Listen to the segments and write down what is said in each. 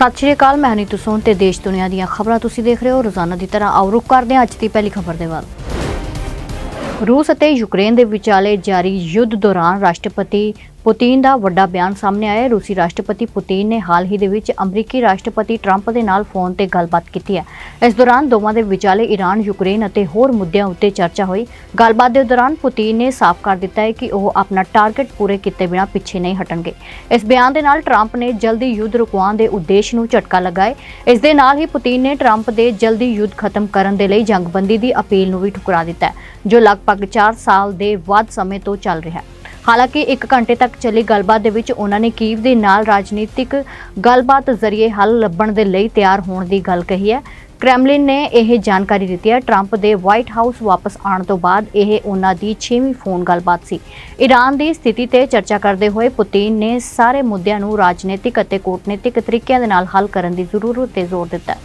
ਸਤਿ ਸ਼੍ਰੀ ਅਕਾਲ, ਮੈਂ ਨੀਤੂ ਸੋਨ ਤੇ ਦੇਸ਼ ਦੁਨੀਆ ਦੀਆਂ ਖਬਰਾਂ ਤੁਸੀਂ ਦੇਖ ਰਹੇ ਹੋ। ਰੋਜ਼ਾਨਾ ਦੀ ਤਰ੍ਹਾਂ ਆਓ, ਰੁਕ ਕਰਦੇ ਹਾਂ ਅੱਜ ਦੀ ਪਹਿਲੀ ਖਬਰ ਦੇ ਵੱਲ। ਰੂਸ ਅਤੇ ਯੂਕਰੇਨ ਦੇ ਵਿਚਾਲੇ ਜਾਰੀ ਯੁੱਧ ਦੌਰਾਨ ਰਾਸ਼ਟਰਪਤੀ ਪੁਤਿਨ ਦਾ ਵੱਡਾ ਬਿਆਨ ਸਾਹਮਣੇ ਆਇਆ ਹੈ। ਰੂਸੀ ਰਾਸ਼ਟਰਪਤੀ ਪੁਤਿਨ ਨੇ ਹਾਲ ਹੀ ਦੇ ਵਿੱਚ ਅਮਰੀਕੀ ਰਾਸ਼ਟਰਪਤੀ ਟਰੰਪ ਦੇ ਨਾਲ ਫੋਨ ਤੇ ਗੱਲਬਾਤ ਕੀਤੀ ਹੈ। ਇਸ ਦੌਰਾਨ ਦੋਵਾਂ ਦੇ ਵਿਚਾਲੇ ਈਰਾਨ ਯੂਕਰੇਨ ਅਤੇ ਹੋਰ ਮੁੱਦਿਆਂ ਉੱਤੇ ਚਰਚਾ ਹੋਈ। ਗੱਲਬਾਤ ਦੇ ਦੌਰਾਨ ਪੁਤਿਨ ਨੇ ਸਾਫ਼ ਕਰ ਦਿੱਤਾ ਹੈ ਕਿ ਉਹ ਆਪਣਾ ਟਾਰਗੇਟ ਪੂਰੇ ਕੀਤੇ ਬਿਨਾਂ ਪਿੱਛੇ ਨਹੀਂ ਹਟਣਗੇ। ਇਸ ਬਿਆਨ ਦੇ ਨਾਲ ਟਰੰਪ ਨੇ ਜਲਦੀ ਯੁੱਧ ਰੁਕਵਾਉਣ ਦੇ ਉਦੇਸ਼ ਨੂੰ ਝਟਕਾ ਲਗਾਏ। ਇਸ ਦੇ ਨਾਲ ਹੀ ਪੁਤਿਨ ਨੇ ਟਰੰਪ ਦੇ ਜਲਦੀ ਯੁੱਧ ਖਤਮ ਕਰਨ ਦੇ ਲਈ ਜੰਗਬੰਦੀ ਦੀ ਅਪੀਲ ਨੂੰ ਵੀ ਠੁਕਰਾ ਦਿੱਤਾ ਜੋ ਲਗਭਗ 4 ਸਾਲ ਦੇ ਵੱਧ ਸਮੇਂ ਤੋਂ ਚੱਲ ਰਿਹਾ ਹੈ। ਹਾਲਾਂਕਿ 1 ਘੰਟੇ ਤੱਕ ਚੱਲੀ ਗੱਲਬਾਤ ਦੇ ਵਿੱਚ ਉਹਨਾਂ ਨੇ ਕੀਵ ਦੇ ਨਾਲ ਰਾਜਨੀਤਿਕ ਗੱਲਬਾਤ ਜ਼ਰੀਏ ਹੱਲ ਲੱਭਣ ਦੇ ਲਈ ਤਿਆਰ ਹੋਣ ਦੀ ਗੱਲ ਕਹੀ ਹੈ। ਕ੍ਰੈਮਲਿਨ ਨੇ ਇਹ ਜਾਣਕਾਰੀ ਦਿੱਤੀ ਹੈ। ਟਰੰਪ ਦੇ ਵਾਈਟ ਹਾਊਸ ਵਾਪਸ ਆਉਣ ਤੋਂ ਬਾਅਦ ਇਹ ਉਹਨਾਂ ਦੀ 6ਵੀਂ ਫੋਨ ਗੱਲਬਾਤ ਸੀ। ਈਰਾਨ ਦੀ ਸਥਿਤੀ ਤੇ ਚਰਚਾ ਕਰਦੇ ਹੋਏ ਪੁਤਿਨ ਨੇ ਸਾਰੇ ਮੁੱਦਿਆਂ ਨੂੰ ਰਾਜਨੀਤਿਕ ਅਤੇ ਕੂਟਨੀਤਿਕ ਤਰੀਕਿਆਂ ਦੇ ਨਾਲ ਹੱਲ ਕਰਨ ਦੀ ਜ਼ਰੂਰਤ ਤੇ ਜ਼ੋਰ ਦਿੱਤਾ।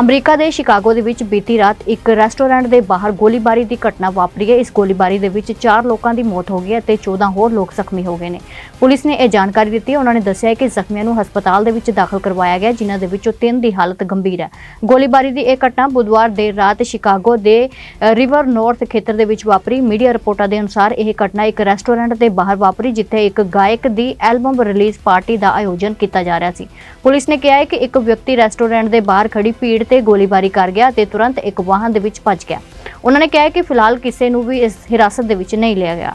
ਅਮਰੀਕਾ ਦੇ ਸ਼ਿਕਾਗੋ ਦੇ ਵਿੱਚ ਬੀਤੀ ਰਾਤ ਇੱਕ ਰੈਸਟੋਰੈਂਟ ਦੇ ਬਾਹਰ ਗੋਲੀਬਾਰੀ ਦੀ ਘਟਨਾ ਵਾਪਰੀ ਹੈ। ਇਸ ਗੋਲੀਬਾਰੀ ਦੇ ਵਿੱਚ 4 ਲੋਕਾਂ ਦੀ ਮੌਤ ਹੋ ਗਈ ਹੈ ਤੇ 14 ਹੋਰ ਲੋਕ ਜ਼ਖਮੀ ਹੋ ਗਏ ਨੇ। ਪੁਲਿਸ ਨੇ ਇਹ ਜਾਣਕਾਰੀ ਦਿੱਤੀ ਉਹਨਾਂ ਨੇ ਦੱਸਿਆ ਕਿ ਜ਼ਖਮੀਆਂ ਨੂੰ ਹਸਪਤਾਲ ਦੇ ਵਿੱਚ ਦਾਖਲ ਕਰਵਾਇਆ ਗਿਆ, ਜਿਨ੍ਹਾਂ ਦੇ ਵਿੱਚੋਂ 3 ਦੀ ਹਾਲਤ ਗੰਭੀਰ ਹੈ। ਗੋਲੀਬਾਰੀ ਦੀ ਇਹ ਘਟਨਾ ਬੁੱਧਵਾਰ ਦੇਰ ਰਾਤ ਸ਼ਿਕਾਗੋ ਦੇ ਰਿਵਰ ਨਾਰਥ ਖੇਤਰ ਦੇ ਵਿੱਚ ਵਾਪਰੀ। ਮੀਡੀਆ ਰਿਪੋਰਟਾਂ ਦੇ ਅਨੁਸਾਰ ਇਹ ਘਟਨਾ ਇੱਕ ਰੈਸਟੋਰੈਂਟ ਦੇ ਬਾਹਰ ਵਾਪਰੀ, ਜਿੱਥੇ ਇੱਕ ਗਾਇਕ ਦੀ ਐਲਬਮ ਰਿਲੀਜ਼ ਪਾਰਟੀ ਦਾ ਆਯੋਜਨ ਕੀਤਾ ਜਾ ਰਿਹਾ ਸੀ। ਪੁਲਿਸ ਨੇ ਕਿਹਾ ਹੈ ਕਿ ਇੱਕ ਵਿਅਕਤੀ ਰੈਸਟੋਰੈਂਟ ਦੇ ਬਾਹਰ ਖੜੀ ਭੀੜ ਤੇ ਗੋਲੀਬਾਰੀ ਕਰ ਗਿਆ ਤੇ ਤੁਰੰਤ ਇੱਕ ਵਾਹਨ ਦੇ ਵਿੱਚ ਭੱਜ ਗਿਆ। ਉਹਨਾਂ ਨੇ ਕਿਹਾ ਕਿ ਫਿਲਹਾਲ ਕਿਸੇ ਨੂੰ ਵੀ ਇਸ ਹਿਰਾਸਤ ਦੇ ਵਿੱਚ ਨਹੀਂ ਲਿਆ ਗਿਆ।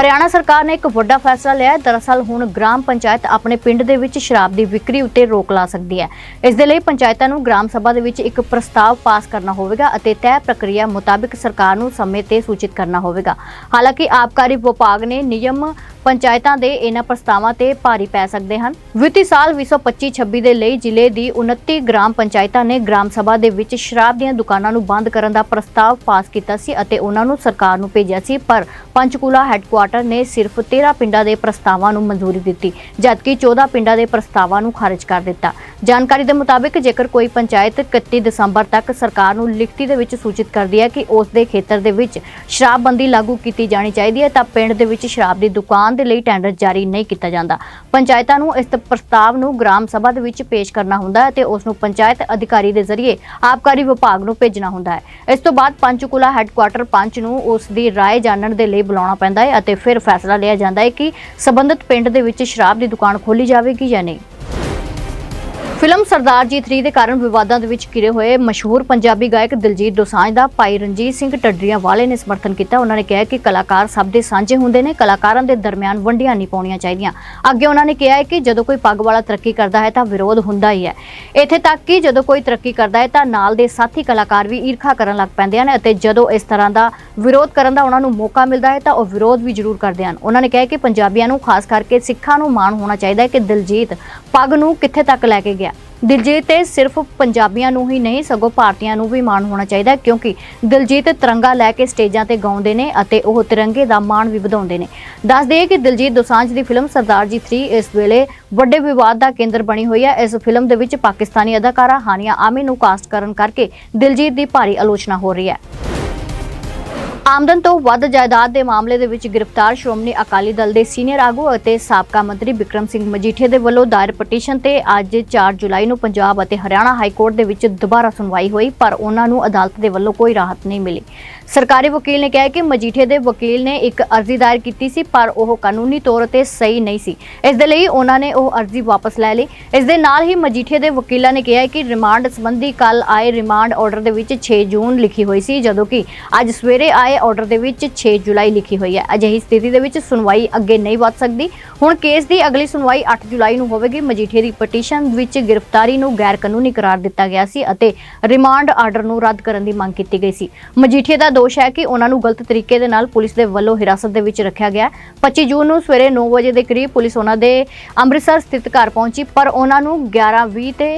ਹਰਿਆਣਾ ਸਰਕਾਰ ਨੇ ਇੱਕ ਵੱਡਾ ਫੈਸਲਾ ਲਿਆ ਹੈ। ਦਰਅਸਲ ਹੁਣ ਗ੍ਰਾਮ ਪੰਚਾਇਤ ਆਪਣੇ ਪਿੰਡ ਦੇ ਵਿੱਚ ਸ਼ਰਾਬ ਦੀ ਵਿਕਰੀ ਉੱਤੇ ਰੋਕ ਲਾ ਸਕਦੀ ਹੈ। ਇਸ ਦੇ ਲਈ ਪੰਚਾਇਤਾਂ ਨੂੰ ਗ੍ਰਾਮ ਸਭਾ ਦੇ ਵਿੱਚ ਇੱਕ ਪ੍ਰਸਤਾਵ ਪਾਸ ਕਰਨਾ ਹੋਵੇਗਾ ਅਤੇ ਤੈਅ ਪ੍ਰਕਿਰਿਆ ਮੁਤਾਬਿਕ ਸਰਕਾਰ ਨੂੰ ਸਮੇਂ ਤੇ ਸੂਚਿਤ ਕਰਨਾ ਹੋਵੇਗਾ। ਹਾਲਾਂਕਿ ਆਬਕਾਰੀ ਵਿਭਾਗ ਨੇ ਨਿਯਮ ਪੰਚਾਇਤਾਂ ਦੇ ਇਹਨਾਂ ਪ੍ਰਸਤਾਵਾਂ ਤੇ ਭਾਰੀ ਪੈ ਸਕਦੇ ਹਨ। ਵਿੱਤੀ ਸਾਲ 2025-26 ਦੇ ਲਈ ਜ਼ਿਲ੍ਹੇ ਦੀ 29 ਗ੍ਰਾਮ ਪੰਚਾਇਤਾਂ ਨੇ ਗ੍ਰਾਮ ਸਭਾ ਦੇ ਵਿੱਚ ਸ਼ਰਾਬ ਦੀਆਂ ਦੁਕਾਨਾਂ ਨੂੰ ਬੰਦ ਕਰਨ ਦਾ ਪ੍ਰਸਤਾਵ ਪਾਸ ਕੀਤਾ ਸੀ ਅਤੇ ਉਹਨਾਂ ਨੂੰ ਸਰਕਾਰ ਨੂੰ ਭੇਜਿਆ ਸੀ, ਪਰ ਪੰਚਕੂਲਾ ਹੈੱਡਕੁਆਟਰ ਨੇ ਸਿਰਫ 13 ਪਿੰਡਾਂ ਦੇ ਪ੍ਰਸਤਾਵਾਂ ਨੂੰ ਮਨਜ਼ੂਰੀ ਦਿੱਤੀ, ਜਦਕਿ 14 ਪਿੰਡਾਂ ਦੇ ਪ੍ਰਸਤਾਵਾਂ ਨੂੰ ਖਾਰਜ ਕਰ ਦਿੱਤਾ। ਜਾਣਕਾਰੀ ਦੇ ਮੁਤਾਬਿਕ ਜੇਕਰ ਕੋਈ ਪੰਚਾਇਤ 31 ਦਸੰਬਰ ਤੱਕ ਸਰਕਾਰ ਨੂੰ ਲਿਖਤੀ ਦੇ ਵਿੱਚ ਸੂਚਿਤ ਕਰਦੀ ਹੈ ਕਿ ਉਸ ਦੇ ਖੇਤਰ ਦੇ ਵਿੱਚ ਸ਼ਰਾਬਬੰਦੀ ਲਾਗੂ ਕੀਤੀ ਜਾਣੀ ਚਾਹੀਦੀ ਹੈ ਤਾਂ ਪਿੰਡ ਦੇ ਵਿੱਚ ਸ਼ਰਾਬ ਦੀ ਦੁਕਾਨ ਦੇ ਲਈ ਟੈਂਡਰ ਜਾਰੀ ਨਹੀਂ ਕੀਤਾ ਜਾਂਦਾ ਪੰਚਾਇਤਾਂ ਨੂੰ ਇਸ ਤ- ਪ੍ਰਸਤਾਵ ਨੂੰ ਗ੍ਰਾਮ ਸਭਾ ਦੇ ਵਿੱਚ ਪੇਸ਼ ਕਰਨਾ ਹੁੰਦਾ ਹੈ ਤੇ ਉਸ ਨੂੰ ਪੰਚਾਇਤ ਅਧਿਕਾਰੀ ਦੇ ਜ਼ਰੀਏ ਆਬਕਾਰੀ ਵਿਭਾਗ ਨੂੰ ਭੇਜਣਾ ਹੁੰਦਾ ਹੈ ਇਸ ਤੋਂ ਬਾਅਦ ਪੰਚਕੂਲਾ ਹੈੱਡਕੁਆਟਰ ਪੰਚ ਨੂੰ ਉਸ ਦੀ رائے ਜਾਣਨ ਦੇ ਲਈ ਬੁਲਾਉਣਾ ਪੈਂਦਾ ਹੈ ਅਤੇ ਫਿਰ ਫੈਸਲਾ ਲਿਆ ਜਾਂਦਾ ਹੈ ਕਿ ਸਬੰਧਤ ਪਿੰਡ ਦੇ ਵਿੱਚ ਸ਼ਰਾਬ ਦੀ ਦੁਕਾਨ ਖੋਲੀ ਜਾਵੇਗੀ ਜਾਂ ਨਹੀਂ ਫਿਲਮ ਸਰਦਾਰ ਜੀ 3 ਦੇ ਕਾਰਨ ਵਿਵਾਦਾਂ ਦੇ ਵਿੱਚ ਘਿਰੇ ਹੋਏ ਮਸ਼ਹੂਰ ਪੰਜਾਬੀ ਗਾਇਕ ਦਿਲਜੀਤ ਦੋਸਾਂਝ ਦਾ ਭਾਈ ਰਣਜੀਤ ਸਿੰਘ ਟੱਡਰੀਆਂ ਵਾਲੇ ਨੇ ਸਮਰਥਨ ਕੀਤਾ। ਉਹਨਾਂ ਨੇ ਕਿਹਾ ਕਿ ਕਲਾਕਾਰ ਸਭ ਦੇ ਸਾਂਝੇ ਹੁੰਦੇ ਨੇ, ਕਲਾਕਾਰਾਂ ਦੇ ਦਰਮਿਆਨ ਵੰਡੀਆਂ ਨਹੀਂ ਪਾਉਣੀਆਂ ਚਾਹੀਦੀਆਂ। ਅੱਗੇ ਉਹਨਾਂ ਨੇ ਕਿਹਾ ਹੈ ਕਿ ਜਦੋਂ ਕੋਈ ਪੱਗ ਵਾਲਾ ਤਰੱਕੀ ਕਰਦਾ ਹੈ ਤਾਂ ਵਿਰੋਧ ਹੁੰਦਾ ਹੀ ਹੈ। ਇੱਥੇ ਤੱਕ ਕਿ ਜਦੋਂ ਕੋਈ ਤਰੱਕੀ ਕਰਦਾ ਹੈ ਤਾਂ ਨਾਲ ਦੇ ਸਾਥੀ ਕਲਾਕਾਰ ਵੀ ਈਰਖਾ ਕਰਨ ਲੱਗ ਪੈਂਦੇ ਹਨ ਅਤੇ ਜਦੋਂ ਇਸ ਤਰ੍ਹਾਂ ਦਾ ਵਿਰੋਧ ਕਰਨ ਦਾ ਉਹਨਾਂ ਨੂੰ ਮੌਕਾ ਮਿਲਦਾ ਹੈ ਤਾਂ ਉਹ ਵਿਰੋਧ ਵੀ ਜ਼ਰੂਰ ਕਰਦੇ ਹਨ। ਉਹਨਾਂ ਨੇ ਕਿਹਾ ਕਿ ਪੰਜਾਬੀਆਂ ਨੂੰ ਖਾਸ ਕਰਕੇ ਸਿੱਖਾਂ ਨੂੰ ਮਾਣ ਹੋਣਾ ਚਾਹੀਦਾ ਹੈ ਕਿ ਦਿਲਜੀਤ ਪੱਗ ਨੂੰ ਕਿੱਥੇ ਤੱਕ ਲੈ ਕੇ ਗਿਆ। ਦਿਲਜੀਤ ਤੇ ਸਿਰਫ ਪੰਜਾਬੀਆਂ ਨੂੰ ਹੀ ਨਹੀਂ, ਸਗੋਂ ਭਾਰਤੀਆਂ ਨੂੰ ਵੀ ਮਾਣ ਹੋਣਾ ਚਾਹੀਦਾ ਕਿਉਂਕਿ ਦਿਲਜੀਤ ਤਿਰੰਗਾ ਲੈ ਕੇ ਸਟੇਜਾਂ ਤੇ ਗਾਉਂਦੇ ਨੇ ਅਤੇ ਉਹ ਤਿਰੰਗੇ ਦਾ ਮਾਣ ਵੀ ਵਧਾਉਂਦੇ ਨੇ। ਦੱਸ ਦਈਏ ਕਿ ਦਿਲਜੀਤ ਦੋਸਾਂਝ ਦੀ ਫਿਲਮ ਸਰਦਾਰ ਜੀ 3 ਇਸ ਵੇਲੇ ਵੱਡੇ ਵਿਵਾਦ ਦਾ ਕੇਂਦਰ ਬਣੀ ਹੋਈ ਹੈ। ਇਸ ਫਿਲਮ ਦੇ ਵਿੱਚ ਪਾਕਿਸਤਾਨੀ ਅਦਾਕਾਰਾ ਹਾਨੀਆ ਆਮੀ ਨੂੰ ਕਾਸਟ ਕਰਨ ਕਰਕੇ ਦਿਲਜੀਤ ਦੀ ਭਾਰੀ ਆਲੋਚਨਾ ਹੋ ਰਹੀ ਹੈ। ਆਮਦਨ ਤੋਂ ਵੱਧ ਜਾਇਦਾਦ ਦੇ ਮਾਮਲੇ ਦੇ ਵਿੱਚ ਗ੍ਰਿਫਤਾਰ ਸ਼੍ਰੋਮਣੀ ਅਕਾਲੀ ਦਲ ਦੇ ਸੀਨੀਅਰ ਆਗੂ ਅਤੇ ਸਾਬਕਾ ਮੰਤਰੀ ਬਿਕਰਮ ਸਿੰਘ ਮਜੀਠੀਆ ਦੇ ਵੱਲੋਂ ਦਾਇਰ ਪਟੀਸ਼ਨ ਤੇ ਅੱਜ 4 ਜੁਲਾਈ ਨੂੰ ਪੰਜਾਬ ਅਤੇ ਹਰਿਆਣਾ ਹਾਈ ਕੋਰਟ ਦੇ ਵਿੱਚ ਦੁਬਾਰਾ ਸੁਣਵਾਈ ਹੋਈ, ਪਰ ਉਹਨਾਂ ਨੂੰ ਅਦਾਲਤ ਦੇ ਵੱਲੋਂ ਕੋਈ ਰਾਹਤ ਨਹੀਂ ਮਿਲੀ। ਸਰਕਾਰੀ ਵਕੀਲ ਨੇ ਕਿਹਾ ਕਿ ਮਜੀਠੇ ਦੇ ਵਕੀਲ ਨੇ ਇੱਕ ਅਰਜ਼ੀ ਦਾਇਰ ਕੀਤੀ ਸੀ, ਪਰ ਉਹ ਕਾਨੂੰਨੀ ਤੌਰ ਤੇ ਸਹੀ ਨਹੀਂ ਸੀ। ਇਸ ਦੇ ਲਈ ਉਹਨਾਂ ਨੇ ਉਹ ਅਰਜ਼ੀ ਵਾਪਸ ਲੈ ਲਈ। ਇਸ ਦੇ ਨਾਲ ਹੀ ਮਜੀਠੀਆ ਦੇ ਵਕੀਲਾਂ ਨੇ ਕਿਹਾ ਕਿ ਰਿਮਾਂਡ ਸੰਬੰਧੀ ਕੱਲ ਆਏ ਰਿਮਾਂਡ ਆਰਡਰ ਦੇ ਵਿੱਚ 6 ਜੂਨ ਲਿਖੀ ਹੋਈ ਸੀ, ਜਦੋਂ ਕਿ ਅੱਜ ਸਵੇਰੇ ਆਏ ਆਰਡਰ ਦੇ ਵਿੱਚ 6 ਜੁਲਾਈ ਲਿਖੀ ਹੋਈ ਹੈ। ਅਜਿਹੀ ਸਥਿਤੀ ਦੇ ਵਿੱਚ ਸੁਣਵਾਈ ਅੱਗੇ ਨਹੀਂ ਵਧ ਸਕਦੀ। ਹੁਣ ਕੇਸ ਦੀ ਅਗਲੀ ਸੁਣਵਾਈ 8 ਜੁਲਾਈ ਨੂੰ ਹੋਵੇਗੀ। ਮਜੀਠੀਆ ਦੀ ਪਟੀਸ਼ਨ ਵਿੱਚ ਗ੍ਰਿਫਤਾਰੀ ਨੂੰ ਗੈਰ ਕਾਨੂੰਨੀ ਕਰਾਰ ਦਿੱਤਾ ਗਿਆ ਸੀ ਅਤੇ ਰਿਮਾਂਡ ਆਰਡਰ ਨੂੰ ਰੱਦ ਕਰਨ ਦੀ ਮੰਗ ਕੀਤੀ ਗਈ ਸੀ। ਮਜੀਠੀਆ ਦਾ ਦੋਸ਼ ਹੈ ਕਿ ਉਹਨਾਂ ਨੂੰ ਗਲਤ ਤਰੀਕੇ ਦੇ ਨਾਲ ਪੁਲਿਸ ਦੇ ਵੱਲੋਂ ਹਿਰਾਸਤ ਦੇ ਵਿੱਚ ਰੱਖਿਆ ਗਿਆ। 25 ਜੂਨ ਨੂੰ ਸਵੇਰੇ 9 ਵਜੇ ਦੇ ਕਰੀਬ ਪੁਲਿਸ ਉਹਨਾਂ ਦੇ ਅੰਮ੍ਰਿਤਸਰ ਸਥਿਤ ਘਰ ਪਹੁੰਚੀ, ਪਰ ਉਹਨਾਂ ਨੂੰ 11:20 ਤੇ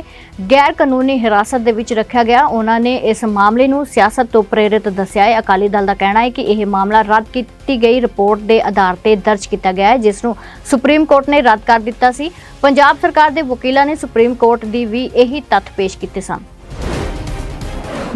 ਗੈਰ ਕਾਨੂੰਨੀ ਹਿਰਾਸਤ ਦੇ ਵਿੱਚ ਰੱਖਿਆ ਗਿਆ। ਉਹਨਾਂ ਨੇ ਇਸ ਮਾਮਲੇ ਨੂੰ ਸਿਆਸਤ ਤੋਂ ਪ੍ਰੇਰਿਤ ਦੱਸਿਆ ਹੈ। ਅਕਾਲੀ ਦਲ ਦਾ ਕਹਿਣਾ ਹੈ ਕਿ ਇਹ ਮਾਮਲਾ ਰੱਦ ਕੀਤੀ ਗਈ ਰਿਪੋਰਟ ਦੇ ਆਧਾਰ ਤੇ ਦਰਜ ਕੀਤਾ ਗਿਆ ਹੈ, ਜਿਸ ਨੂੰ ਸੁਪਰੀਮ ਕੋਰਟ ਨੇ ਰੱਦ ਕਰ ਦਿੱਤਾ ਸੀ। ਪੰਜਾਬ ਸਰਕਾਰ ਦੇ ਵਕੀਲਾਂ ਨੇ ਸੁਪਰੀਮ ਕੋਰਟ ਦੀ ਵੀ ਇਹੀ ਤੱਥ ਪੇਸ਼ ਕੀਤੇ ਸਨ।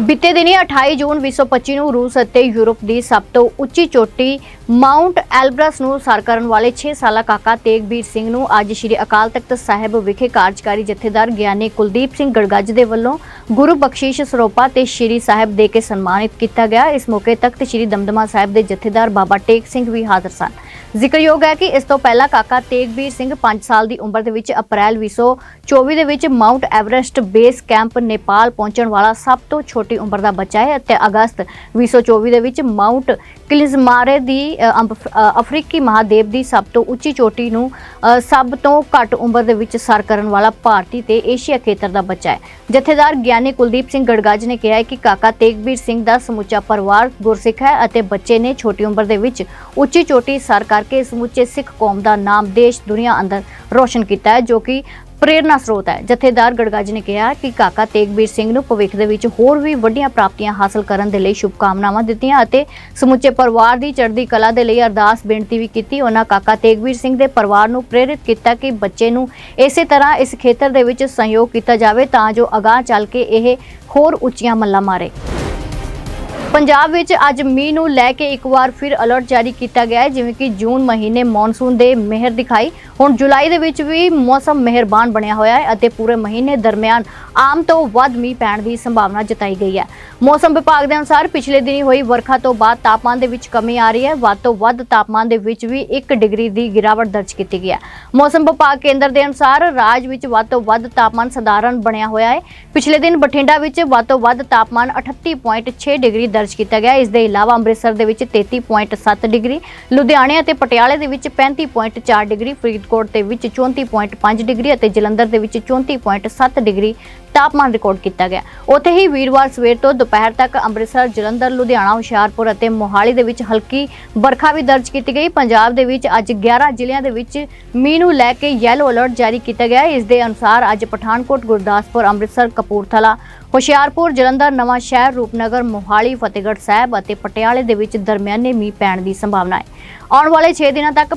ਬੀਤੇ ਦਿਨੀ 28 ਜੂਨ 2025 ਨੂੰ ਰੂਸ ਅਤੇ ਯੂਰਪ ਦੀ ਸਭ ਤੋਂ ਉੱਚੀ ਚੋਟੀ ਮਾਊਂਟ ਐਲਬਰਸ ਨੂੰ ਸਰ ਕਰਨ ਵਾਲੇ 6 ਸਾਲਾ ਕਾਕਾ ਤੇਗਬੀਰ ਸਿੰਘ ਨੂੰ ਅੱਜ ਸ੍ਰੀ ਅਕਾਲ ਤਖਤ ਸਾਹਿਬ ਵਿਖੇ ਕਾਰਜਕਾਰੀ ਜਥੇਦਾਰ ਗਿਆਨੀ ਕੁਲਦੀਪ ਸਿੰਘ ਗੜਗੱਜ ਦੇ ਵੱਲੋਂ ਗੁਰੂ ਬਖਸ਼ੀਸ਼ ਸਰੋਪਾ ਤੇ ਸ੍ਰੀ ਸਾਹਿਬ ਦੇ ਕੇ ਸਨਮਾਨਿਤ ਕੀਤਾ ਗਿਆ। ਇਸ ਮੌਕੇ ਤਖਤ ਸ੍ਰੀ ਦਮਦਮਾ ਸਾਹਿਬ ਦੇ ਜਥੇਦਾਰ ਬਾਬਾ ਟੇਕ ਸਿੰਘ ਵੀ ਹਾਜ਼ਰ ਸਨ। ਜ਼ਿਕਰਯੋਗ ਹੈ ਕਿ ਇਸ ਤੋਂ ਪਹਿਲਾਂ ਕਾਕਾ ਤੇਗਬੀਰ ਸਿੰਘ 5 ਸਾਲ ਦੀ ਉਮਰ ਦੇ ਵਿੱਚ ਅਪ੍ਰੈਲ 2024 ਦੇ ਵਿੱਚ Mount Everest base camp Nepal ਪਹੁੰਚਣ ਵਾਲਾ ਸਭ ਤੋਂ ਛੋਟੀ ਉਮਰ ਦਾ ਬੱਚਾ ਹੈ ਅਤੇ ਅਗਸਤ 2024 ਦੇ ਵਿੱਚ ਮਾਊਂਟ ਕਿਲਿਜ਼ਮਾਰੇ ਦੀ ਅਫਰੀਕੀ ਮਹਾਦੇਵ ਦੀ ਸਭ ਤੋਂ ਉੱਚੀ ਚੋਟੀ ਨੂੰ ਸਭ ਤੋਂ ਘੱਟ ਉਮਰ ਦੇ ਵਿੱਚ ਸਰ ਕਰਨ ਵਾਲਾ ਭਾਰਤੀ ਤੇ ਏਸ਼ੀਆ ਖੇਤਰ ਦਾ ਬੱਚਾ ਹੈ। ਜਥੇਦਾਰ ਗਿਆਨੀ ਕੁਲਦੀਪ ਸਿੰਘ ਗੜਗਾਜ ਨੇ ਕਿਹਾ ਹੈ ਕਿ ਕਾਕਾ ਤੇਗਬੀਰ ਸਿੰਘ ਦਾ ਸਮੁੱਚਾ ਪਰਿਵਾਰ ਗੁਰਸਿੱਖ ਹੈ ਅਤੇ ਬੱਚੇ ਨੇ ਛੋਟੀ ਉਮਰ ਦੇ ਵਿੱਚ ਉੱਚੀ ਚੋਟੀ ਸਰ ਕਰਕੇ ਸਮੁੱਚੇ ਸਿੱਖ ਕੌਮ ਦਾ ਨਾਮ ਦੇਸ਼ ਦੁਨੀਆ ਅੰਦਰ ਰੋਸ਼ਨ ਕੀਤਾ ਹੈ, ਜੋ ਕਿ ਪ੍ਰੇਰਨਾ ਸਰੋਤ ਹੈ। ਜਥੇਦਾਰ ਗੜਗੱਜ ਨੇ ਕਿਹਾ ਕਿ ਕਾਕਾ ਤੇਗਬੀਰ ਸਿੰਘ ਨੂੰ ਭਵਿੱਖ ਦੇ ਵਿੱਚ ਹੋਰ ਵੀ ਵੱਡੀਆਂ ਪ੍ਰਾਪਤੀਆਂ ਹਾਸਲ ਕਰਨ ਦੇ ਲਈ ਸ਼ੁਭਕਾਮਨਾਵਾਂ ਦਿੱਤੀਆਂ ਅਤੇ ਸਮੁੱਚੇ ਪਰਿਵਾਰ ਦੀ ਚੜ੍ਹਦੀ ਕਲਾ ਦੇ ਲਈ ਅਰਦਾਸ ਬੇਨਤੀ ਵੀ ਕੀਤੀ। ਉਹਨਾਂ ਕਾਕਾ ਤੇਗਬੀਰ ਸਿੰਘ ਦੇ ਪਰਿਵਾਰ ਨੂੰ ਪ੍ਰੇਰਿਤ ਕੀਤਾ ਕਿ ਬੱਚੇ ਨੂੰ ਇਸੇ ਤਰ੍ਹਾਂ ਇਸ ਖੇਤਰ ਦੇ ਵਿੱਚ ਸਹਿਯੋਗ ਕੀਤਾ ਜਾਵੇ ਤਾਂ ਜੋ ਅਗਾਹ ਚੱਲ ਕੇ ਇਹ ਹੋਰ ਉੱਚੀਆਂ ਮੱਲਾਂ ਮਾਰੇ। ਪੰਜਾਬ ਵਿੱਚ ਅੱਜ ਮੀਂਹ ਨੂੰ ਲੈ ਕੇ ਇੱਕ ਵਾਰ ਫਿਰ ਅਲਰਟ ਜਾਰੀ ਕੀਤਾ ਗਿਆ ਹੈ, ਜਿਵੇਂ ਕਿ ਜੂਨ ਮਹੀਨੇ ਮੌਨਸੂਨ ਦੇ ਮਿਹਰ ਦਿਖਾਈ। ਹੁਣ ਜੁਲਾਈ ਦੇ ਵਿੱਚ ਵੀ ਮੌਸਮ ਮਿਹਰਬਾਨ ਬਣਿਆ ਹੋਇਆ ਹੈ ਅਤੇ ਪੂਰੇ ਮਹੀਨੇ ਦਰਮਿਆਨ ਆਮ ਤੋਂ ਵੱਧ ਮੀਂਹ ਪੈਣ ਦੀ ਸੰਭਾਵਨਾ ਜਤਾਈ ਗਈ ਹੈ। ਮੌਸਮ ਵਿਭਾਗ ਦੇ ਅਨੁਸਾਰ ਪਿਛਲੇ ਦਿਨੀ ਹੋਈ ਵਰਖਾ ਤੋਂ ਬਾਅਦ ਤਾਪਮਾਨ ਦੇ ਵਿੱਚ ਕਮੀ ਆ ਰਹੀ ਹੈ। ਵੱਧ ਤੋਂ ਵੱਧ ਤਾਪਮਾਨ ਦੇ ਵਿੱਚ ਵੀ 1 ਡਿਗਰੀ ਦੀ ਗਿਰਾਵਟ ਦਰਜ ਕੀਤੀ ਗਈ ਹੈ। ਮੌਸਮ ਵਿਭਾਗ ਕੇਂਦਰ ਦੇ ਅਨੁਸਾਰ ਰਾਜ ਵਿੱਚ ਵੱਧ ਤੋਂ ਵੱਧ ਤਾਪਮਾਨ ਸਧਾਰਨ ਬਣਿਆ ਹੋਇਆ ਹੈ। ਪਿਛਲੇ ਦਿਨ ਬਠਿੰਡਾ ਵਿੱਚ ਵੱਧ ਤੋਂ ਵੱਧ ਤਾਪਮਾਨ 38.6 ਡਿਗਰੀ ਦਰਜ ਦਰਜ ਕੀਤਾ ਗਿਆ। ਇਸ ਦੇ ਇਲਾਵਾ ਅੰਮ੍ਰਿਤਸਰ ਦੇ ਵਿੱਚ 33.7 ਡਿਗਰੀ, ਲੁਧਿਆਣੇ ਅਤੇ ਪਟਿਆਲੇ ਦੇ ਵਿੱਚ 35.4 ਡਿਗਰੀ, ਫਰੀਦਕੋਟ ਦੇ ਵਿੱਚ 34.5 ਡਿਗਰੀ ਅਤੇ ਜਲੰਧਰ ਦੇ ਵਿੱਚ 34.7 ਡਿਗਰੀ ਤਾਪਮਾਨ ਰਿਕਾਰਡ ਕੀਤਾ ਗਿਆ। ਉੱਥੇ ਹੀ ਵੀਰਵਾਰ ਸਵੇਰ ਤੋਂ ਦੁਪਹਿਰ ਤੱਕ ਅੰਮ੍ਰਿਤਸਰ, ਜਲੰਧਰ, ਲੁਧਿਆਣਾ, ਹੁਸ਼ਿਆਰਪੁਰ ਅਤੇ ਮੋਹਾਲੀ ਦੇ ਵਿੱਚ ਹਲਕੀ ਵਰਖਾ ਵੀ ਦਰਜ ਕੀਤੀ ਗਈ। ਪੰਜਾਬ ਦੇ ਵਿੱਚ ਅੱਜ 11 ਜ਼ਿਲ੍ਹਿਆਂ ਦੇ ਵਿੱਚ ਮੀਂਹ ਨੂੰ ਲੈ ਕੇ ਯੈਲੋ ਅਲਰਟ ਜਾਰੀ ਕੀਤਾ ਗਿਆ। ਇਸ ਦੇ ਅਨੁਸਾਰ ਅੱਜ ਪਠਾਨਕੋਟ, ਗੁਰਦਾਸਪੁਰ, ਅੰਮ੍ਰਿਤਸਰ, ਕਪੂਰਥਲਾ, ਹੁਸ਼ਿਆਰਪੁਰ, ਜਲੰਧਰ, ਨਵਾਂ ਸ਼ਹਿਰ, ਰੂਪਨਗਰ, ਮੋਹਾਲੀ, ਫਤਿਹਗੜ੍ਹ ਸਾਹਿਬ ਅਤੇ ਪਟਿਆਲੇ ਦੇ ਵਿੱਚ ਦਰਮਿਆਨੇ ਮੀਂਹ ਪੈਣ ਦੀ ਸੰਭਾਵਨਾ ਹੈ। ਆਉਣ ਵਾਲੇ 6 ਦਿਨਾਂ ਤੱਕ